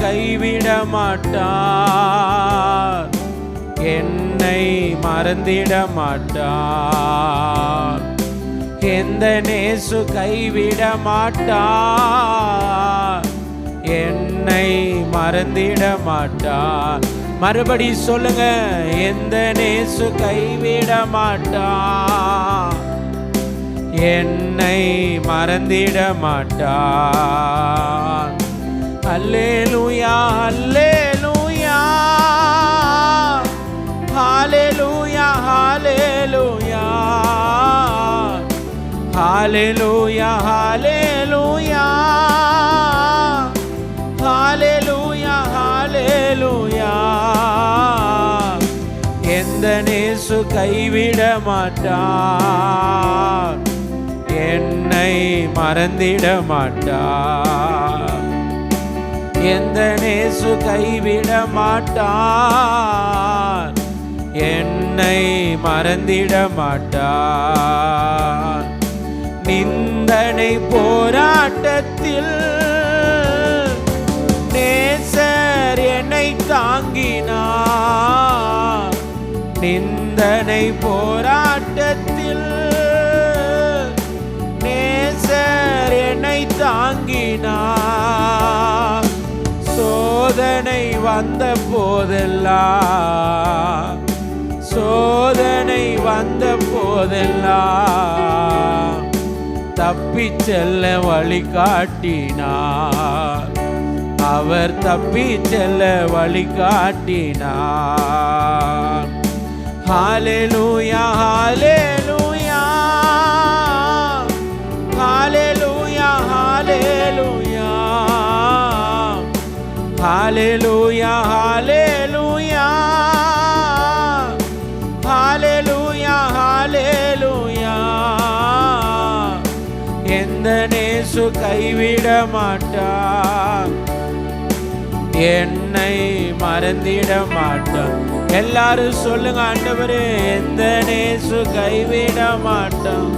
கைவிட மாட்டார் என்னை மறந்திட மாட்டார் எந்த நேசு கைவிட மாட்டார் என்னை மறந்திட மாட்டார் மறுபடி சொல்லுங்க எந்த நேசு கைவிட மாட்டார் என்னை மறந்திட மாட்டார் hallelujah hallelujah. Hallelujah hallelujah hallelujah hallelujah hallelujah hallelujah எந்தனேசு கைவிட மாட்டார் என்னை மறந்திட மாட்டார் எந்த நேசு கைவிட மாட்டார். என்னை மறந்திட மாட்டார். நிந்தனை போராட்டத்தில் நேசர் என்னை தாங்கினார். நிந்தனை போராட்டத்தில் நேசர் என்னை தாங்கினார். சோதனை வந்த போதெல்லாம் சோதனை வந்த போதெல்லாம் தப்பி செல்ல வழிகாட்டினார் அவர் தப்பி செல்ல வழிகாட்டினார் ஹாலே ஹalleluya ஹாலே ஹalleluya ஹalleluya ஹalleluya ஹalleluya எந்த நேசு கைவிட மாட்டா. என்னை மறந்திட மாட்டான் எல்லாரும் சொல்லுங்க ஆண்டவரே எந்த நேசு கைவிட மாட்டான்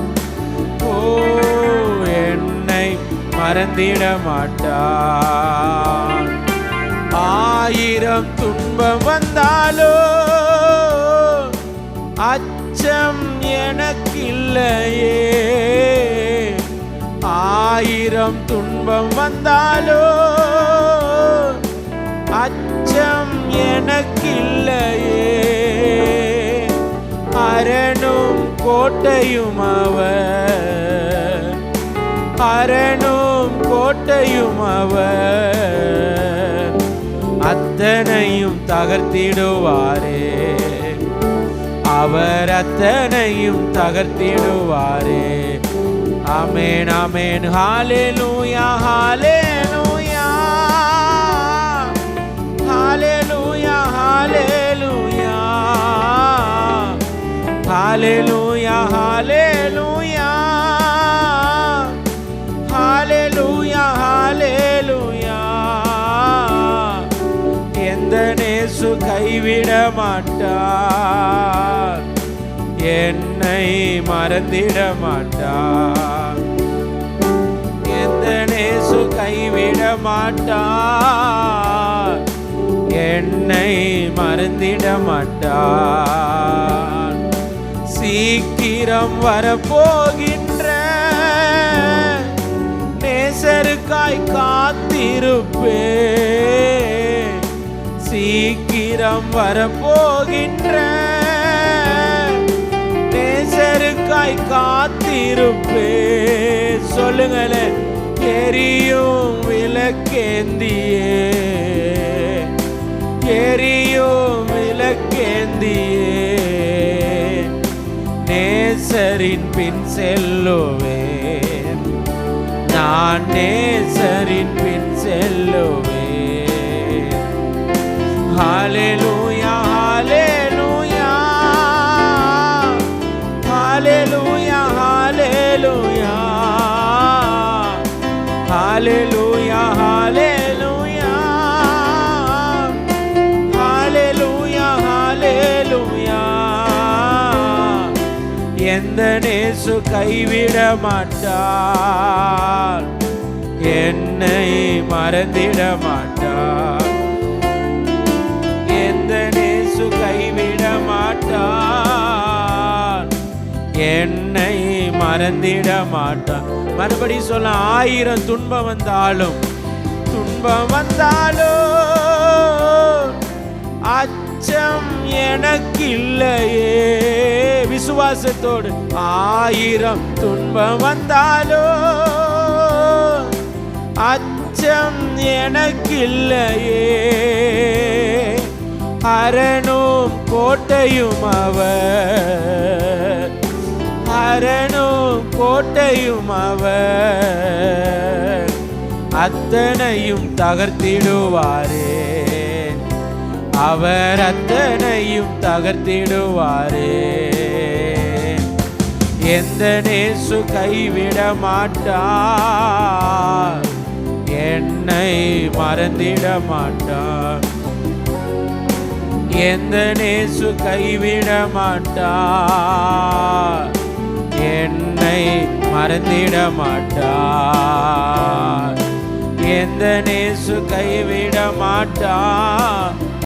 ஓ என்னை மறந்திட மாட்டான் ஆயிரம் துன்பம் வந்தாலோ? அச்சம் எனக்கில்லையே. ஆயிரம் துன்பம் வந்தாலோ? அச்சம் எனக்கில்லையே. அரணும் கோட்டையும் அவர். அரணும் கோட்டையும் அவர். அத்தனையும் தகர்த்திடுவாரே அவர் அத்தனையும் தகர்த்திடுவாரே அமேன் அமேன் ஹாலே லூயா ஹாலே லூயா ஹாலே லூயா ஹாலே லூயா ஹாலே லூயா கைவிட மாட்டார் என்னை மறந்திட மாட்டார் எந்த நேசு கைவிட மாட்டார் என்னை மறந்திட மாட்டார் சீக்கிரம் வரப்போகின்ற நேசருக்காய் காத்திருப்பேன். சீக்கிரம் வரப்போகின்ற நேசருக்காய் காத்திருப்பே. சொல்லுங்களே எரியும் விளக்கேந்தியே. எரியும் விளக்கேந்தியே. நேசரின் பின் செல்லுவே நான் நேசரின் ஹalleluya ஹalleluya ஹalleluya ஹalleluya எந்த நேசு கைவிட மாட்டார். என்னை மறந்திட மாட்டார். எந்த நேசு கைவிட மாட்டார். என்னை மறந்திட மாட்டார் மறுபடி சொல்ல ஆயிரம் துன்பம் வந்தாலும் துன்பம் வந்தாலும் அச்சம் எனக்கு இல்லையே விசுவாசத்தோடு ஆயிரம் துன்பம் வந்தாலும் அச்சம் எனக்கு இல்லையே அரணும் கோட்டையும் அவர் அரணும் கோட்டையும் அவர். அத்தனையும் தகர்த்திடுவாரே அவர் அத்தனையும் தகர்த்திடுவாரே எந்த நேசு கைவிட மாட்டார். என்னை மறந்திட மாட்டார். எந்த நேசு கைவிட மாட்டார். என்னை மறந்திட மாட்டார் எந்த நேசு கைவிட மாட்டார்